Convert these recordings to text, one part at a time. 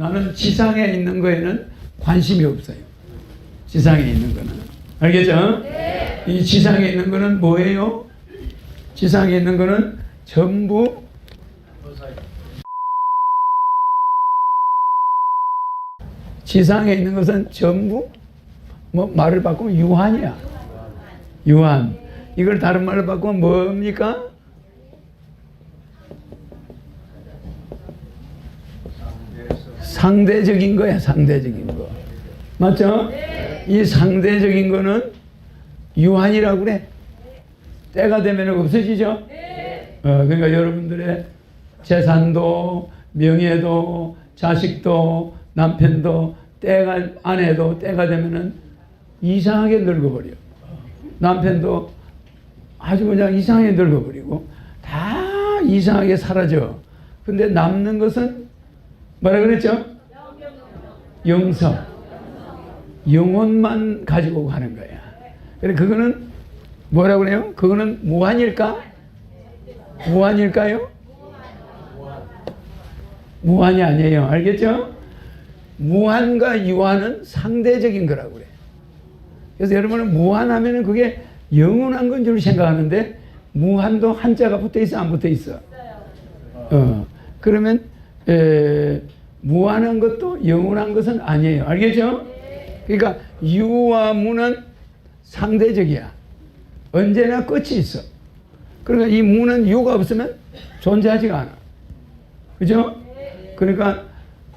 나는 지상에 있는 거에는 관심이 없어요. 지상에 있는 거는. 알겠죠? 이 지상에 있는 거는 뭐예요? 지상에 있는 거는 전부 지상에 있는 것은 전부 뭐 말을 바꾸면 유한이야. 유한. 이걸 다른 말로 바꾸면 뭡니까? 상대적인 거야, 상대적인 거. 맞죠? 이 상대적인 거는 유한이라고 그래. 때가 되면 없어지죠? 어, 그러니까 여러분들의 재산도, 명예도, 자식도, 남편도, 때가, 아내도 때가 되면은 이상하게 늙어버려. 남편도 아주 그냥 이상하게 늙어버리고, 다 이상하게 사라져. 근데 남는 것은 뭐라 그랬죠? 영성. 영혼만 가지고 가는 거야. 그래 그거는 뭐라 그래요? 그거는 무한일까? 무한일까요? 무한이 아니에요. 알겠죠? 무한과 유한은 상대적인 거라고 그래. 그래서 여러분은 무한하면은 그게 영원한 건 줄 생각하는데 무한도 한자가 붙어 있어 안 붙어 있어? 어. 그러면 에, 무한한 것도 영원한 것은 아니에요. 알겠죠? 그러니까 유와 무는 상대적이야. 언제나 끝이 있어. 그러니까 이 무는 유가 없으면 존재하지가 않아. 그죠? 그러니까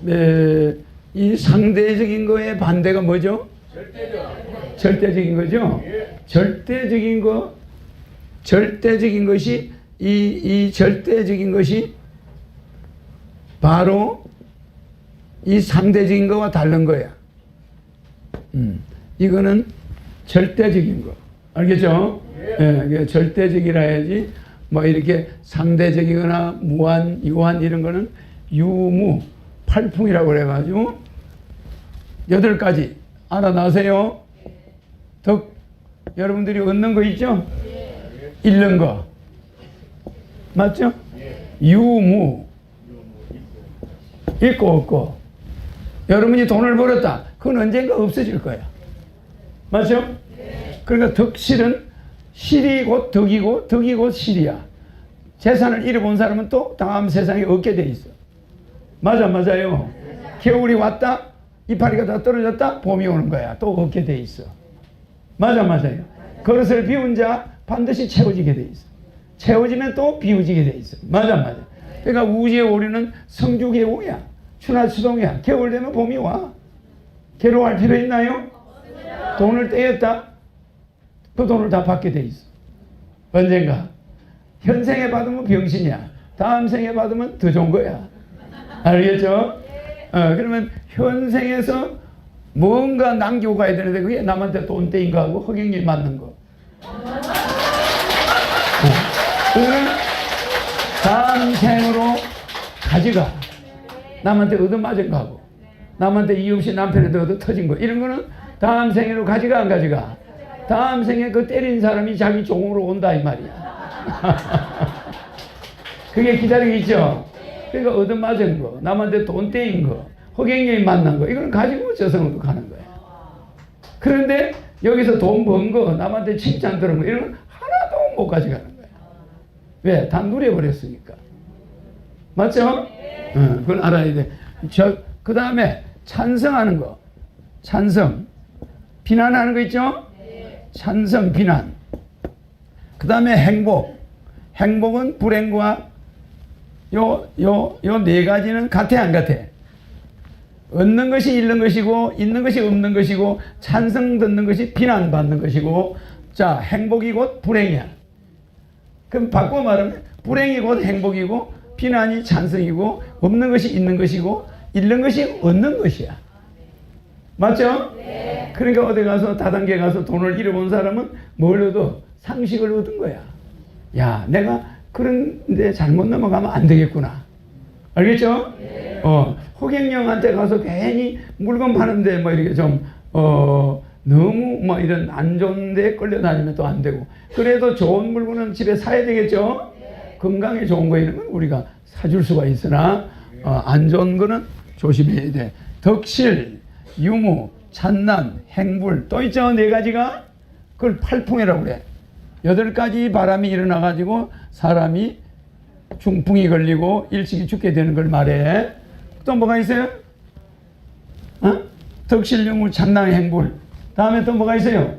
에, 이 상대적인 거의 반대가 뭐죠? 절대적인 거죠. 절대적인 거, 절대적인 것이 이, 이 절대적인 것이 바로 이 상대적인 거와 다른 거야. 음, 이거는 절대적인 거. 알겠죠? 예, 예 절대적이라 해야지. 뭐 이렇게 상대적이거나 무한, 유한 이런 거는 유무, 팔풍이라고 그래가지고 여덟 가지 알아나세요. 덕 여러분들이 얻는 거 있죠? 잃는 거 맞죠? 유무 있고 없고 여러분이 돈을 벌었다. 그건 언젠가 없어질 거야. 맞죠? 그러니까 덕실은 실이 곧 덕이고 덕이 곧 실이야. 재산을 잃어본 사람은 또 다음 세상에 얻게 돼 있어. 맞아 맞아요. 겨울이 왔다 이파리가 다 떨어졌다 봄이 오는 거야. 또 얻게 돼 있어. 맞아 맞아요. 그릇을 비운 자 반드시 채워지게 돼 있어. 채워지면 또 비워지게 돼 있어. 맞아 맞아. 그러니까 우주의 오류는 성주계우야. 추나추동이야. 겨울 되면 봄이 와. 괴로워할 필요 있나요? 돈을 떼었다. 그 돈을 다 받게 돼 있어. 언젠가. 현생에 받으면 병신이야. 다음 생에 받으면 더 좋은 거야. 알겠죠? 어, 그러면 현생에서 뭔가 남기고 가야 되는데 그게 남한테 돈 떼인 거하고 허경이 맞는 거. 그거는 다음 생으로 가져가. 남한테 얻어맞은 거하고. 남한테 이유 없이 남편한테 얻어 터진 거. 이런 거는 다음 생으로 가져가 안 가져가. 다음 생에 그 때린 사람이 자기 종으로 온다 이 말이야. 그게 기다리고 있죠. 그러니까 얻어맞은 거, 남한테 돈 떼인 거, 허경영이 만난 거, 이걸 가지고 저승으로 가는 거야. 그런데 여기서 돈 번 거, 남한테 칭찬 들은 거, 이런 건 하나도 못 가져가는 거야. 왜? 다 누려버렸으니까. 맞죠? 응, 그걸 알아야 돼. 저, 그 다음에 찬성하는 거. 찬성. 비난하는 거 있죠? 찬성, 비난. 그 다음에 행복. 행복은 불행과 요, 요, 요 네 가지는 같아, 안 같아? 얻는 것이 잃는 것이고, 있는 것이 없는 것이고, 찬성 듣는 것이 비난받는 것이고, 자, 행복이 곧 불행이야. 그럼 바꿔 말하면, 불행이 곧 행복이고, 비난이 찬성이고, 없는 것이 있는 것이고, 잃는 것이 얻는 것이야. 맞죠? 그러니까 어디 가서 다단계 가서 돈을 잃어본 사람은 뭘 얻어? 상식을 얻은 거야. 야, 내가 그런데 잘못 넘어가면 안 되겠구나. 알겠죠? 어, 호갱령한테 가서 괜히 물건 파는데 뭐 이렇게 좀, 어, 너무 뭐 이런 안 좋은 데 끌려다니면 또 안 되고. 그래도 좋은 물건은 집에 사야 되겠죠? 건강에 좋은 거 있는 건 우리가 사줄 수가 있으나, 어, 안 좋은 거는 조심해야 돼. 덕실, 유무, 찬난, 행불 또 있죠 네 가지가 그걸 팔풍이라고 그래. 여덟 가지 바람이 일어나 가지고 사람이 중풍이 걸리고 일찍이 죽게 되는 걸 말해. 또 뭐가 있어요? 어? 덕실, 유무, 찬난, 행불. 다음에 또 뭐가 있어요?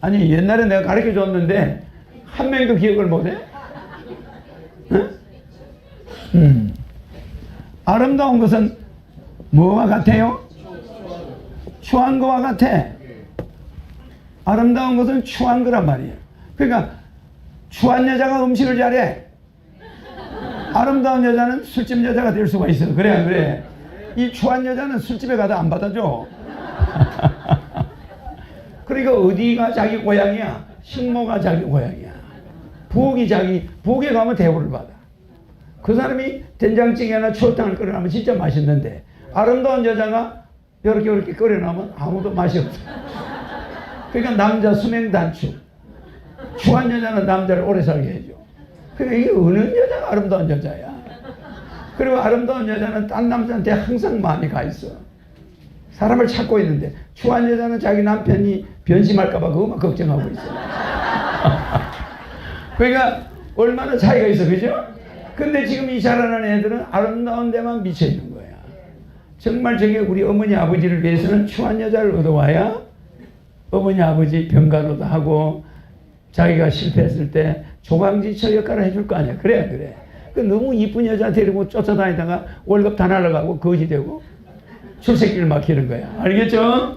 아니 옛날에 내가 가르쳐 줬는데 한 명도 기억을 못해? 어? 음. 아름다운 것은 뭐와 같아요? 추한 거와 같아. 아름다운 것은 추한 거란 말이에요. 그러니까 추한 여자가 음식을 잘해. 아름다운 여자는 술집 여자가 될 수가 있어. 그래, 안 그래? 이 추한 여자는 술집에 가도 안 받아줘. 그러니까 어디가 자기 고향이야? 식모가 자기 고향이야. 부엌이 자기, 부엌에 가면 대우를 받아. 그 사람이 된장찌개나 추어탕을 끓여놓으면 진짜 맛있는데 아름다운 여자가 이렇게 이렇게 끓여놓으면 아무도 맛이 없어. 그러니까 남자 수명 단축. 추한 여자는 남자를 오래 살게 해줘. 그러니까 이게 어느 여자가 아름다운 여자야. 그리고 아름다운 여자는 딴 남자한테 항상 마음이 가 있어. 사람을 찾고 있는데 추한 여자는 자기 남편이 변심할까봐 그것만 걱정하고 있어. 그러니까 얼마나 차이가 있어, 그죠? 근데 지금 이 자라는 애들은 아름다운 데만 미쳐 있는 거야. 정말 저게 우리 어머니 아버지를 위해서는 추한 여자를 얻어와야 어머니 아버지 병간호도 하고 자기가 실패했을 때 조강지처 역할을 해줄 거 아니야. 그래, 그래. 그 너무 이쁜 여자 데리고 쫓아다니다가 월급 다 날라가고 거지 되고 출세길 막히는 거야. 알겠죠?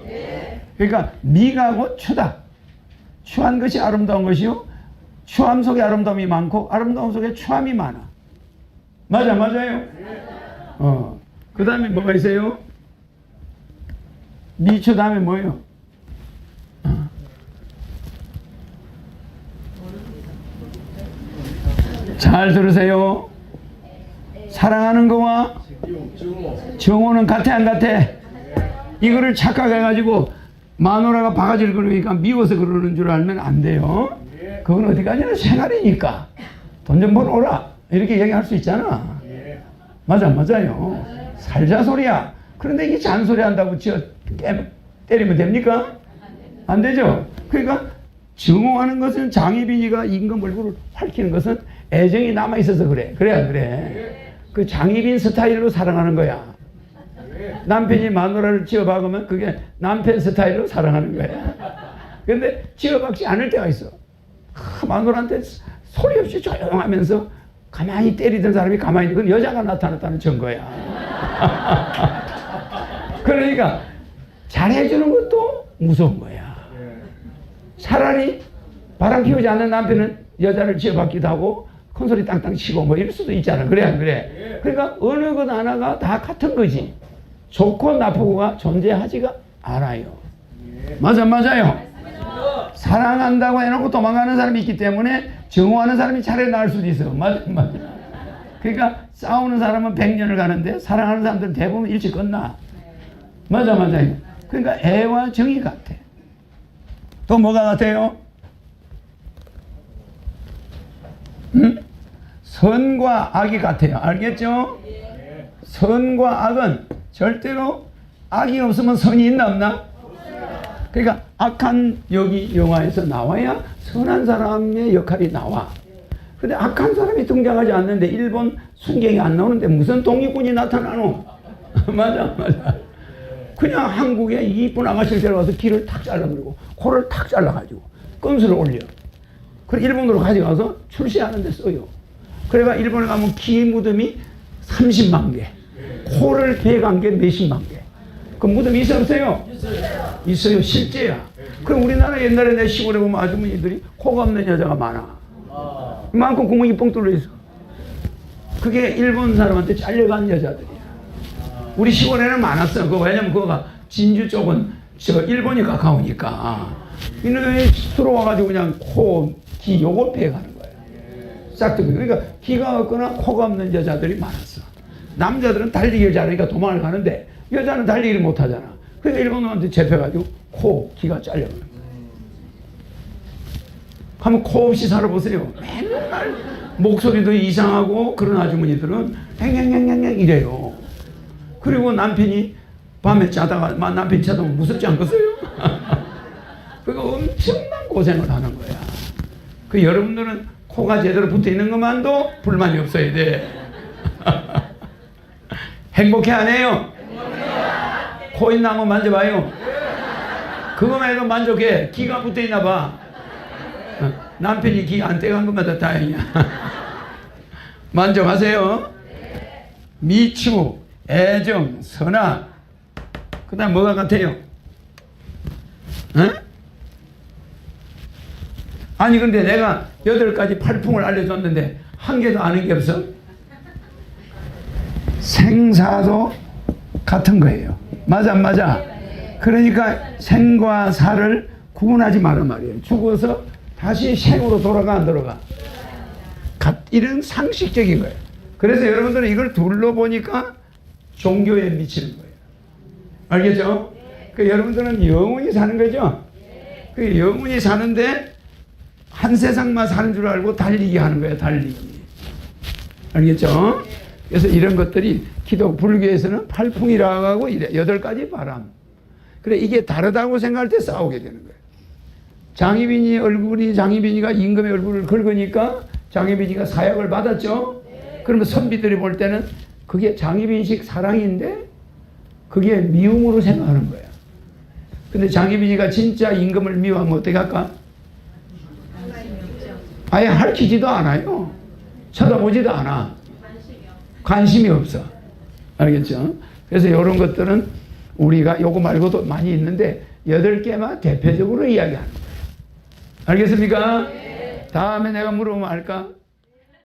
그러니까 미가고 추다. 추한 것이 아름다운 것이요. 추함 속에 아름다움이 많고 아름다움 속에 추함이 많아. 맞아, 맞아요. 어. 그 다음에 뭐가 있어요? 미추 다음에 뭐예요? 어. 잘 들으세요. 사랑하는 거와 정오는 같아 안 같아? 이거를 착각해가지고 마누라가 바가지를 그러니까 미워서 그러는 줄 알면 안 돼요. 그건 어디까지나 생활이니까 돈 좀 벌어오라 이렇게 얘기할 수 있잖아. 맞아 맞아요. 살자 소리야. 그런데 이게 잔소리 한다고 저 깨- 때리면 됩니까? 안 되죠. 그러니까 증오하는 것은 장희빈이가 임금 얼굴을 밝히는 것은 애정이 남아 있어서 그래. 그래 안 그래? 그 장희빈 스타일로 사랑하는 거야. 남편이 마누라를 지어박으면 그게 남편 스타일로 사랑하는 거야. 근데 지어박지 않을 때가 있어. 아, 마누라한테 소리 없이 조용하면서 가만히 때리던 사람이 가만히 있는 건 여자가 나타났다는 증거야. 그러니까 잘해주는 것도 무서운 거야. 차라리 바람 피우지 않는 남편은 여자를 지어받기도 하고 큰소리 땅땅 치고 뭐 이럴 수도 있잖아. 그래 안 그래? 그러니까 어느 것 하나가 다 같은 거지. 좋고 나쁘고가 존재하지가 않아요. 맞아 맞아요. 사랑한다고 해놓고 도망가는 사람이 있기 때문에 정오하는 사람이 차라리 나을 수도 있어. 맞아 맞아. 그러니까 싸우는 사람은 100년을 가는데 사랑하는 사람들은 대부분 일찍 끝나. 맞아 맞아요. 그러니까 애와 정이 같아. 또 뭐가 같아요? 음? 선과 악이 같아요. 알겠죠? 선과 악은 절대로 악이 없으면 선이 있나 없나? 그러니까 악한 여기 영화에서 나와야 선한 사람의 역할이 나와. 근데 악한 사람이 등장하지 않는데 일본 순경이 안 나오는데 무슨 독립군이 나타나노? 맞아 맞아. 그냥 한국에 이쁜 아가씨를 데려와서 귀를 탁 잘라버리고 코를 탁 잘라가지고 끈수를 올려. 그래 일본으로 가져가서 출시하는 데 써요. 그래가 일본에 가면 귀 무덤이 30만 개, 코를 베간 게 몇십만 개. 그 무덤이 있어 없어요? 있어요. 실제야. 그럼 우리나라 옛날에 내 시골에 보면 아주머니들이 코가 없는 여자가 많아. 많고 구멍이 뻥 뚫려 있어. 그게 일본 사람한테 잘려간 여자들이야. 우리 시골에는 많았어. 그 왜냐면 그거가 진주 쪽은 저 일본이 가까우니까 이놈이 들어와가지고 그냥 코, 귀 요걸 패가는 거야. 싹둑이. 그러니까 귀가 없거나 코가 없는 여자들이 많았어. 남자들은 달리기를 잘하니까 도망을 가는데 여자는 달리기를 못하잖아. 그러니까 일본 놈한테 잡혀가지고 코, 귀가 거야. 한번 코 없이 살아보세요. 맨날 목소리도 이상하고 그런 아주머니들은 앵앵앵앵앵 이래요. 그리고 남편이 밤에 자다가 막 남편이 쳐다보면 무섭지 않겠어요? 그거 엄청난 고생을 하는 거야. 그 여러분들은 코가 제대로 붙어 있는 것만도 불만이 없어야 돼. 행복해 안 해요? 코 있나 한번 만져봐요. 그거만 해도 만족해. 기가 붙어 있나 봐. 어, 남편이 기 안 떼간 것마다 다행이야. 만족하세요. 미추, 애정, 선악. 그 다음 뭐가 같아요? 응? 아니 근데 내가 여덟 가지 팔풍을 알려줬는데 한 개도 아는 게 없어? 생사도 같은 거예요. 맞아 안 맞아? 그러니까 생과 사를 구분하지 마라 말이에요. 죽어서 다시 생으로 돌아가 안 돌아가? 갓- 이런 상식적인 거예요. 그래서 여러분들은 이걸 둘러보니까 종교에 미치는 거예요. 알겠죠? 그 여러분들은 영원히 사는 거죠? 그 영원히 사는데 한 세상만 사는 줄 알고 달리기 하는 거예요, 달리기. 알겠죠? 그래서 이런 것들이 기독 불교에서는 팔풍이라고 하고 이래 여덟 가지 바람. 그래 이게 다르다고 생각할 때 싸우게 되는 거예요. 장희빈이 얼굴이 장희빈이가 임금의 얼굴을 긁으니까 장희빈이가 사약을 받았죠. 그러면 선비들이 볼 때는 그게 장희빈식 사랑인데 그게 미움으로 생각하는 거야. 근데 장희빈이가 진짜 임금을 미워하면 어떻게 할까? 아예 할퀴지도 않아요. 쳐다보지도 않아. 관심이 없어. 알겠죠? 그래서 이런 것들은 우리가 요거 말고도 많이 있는데 여덟 개만 대표적으로 이야기하는 거예요. 알겠습니까? 다음에 내가 물어보면 알까?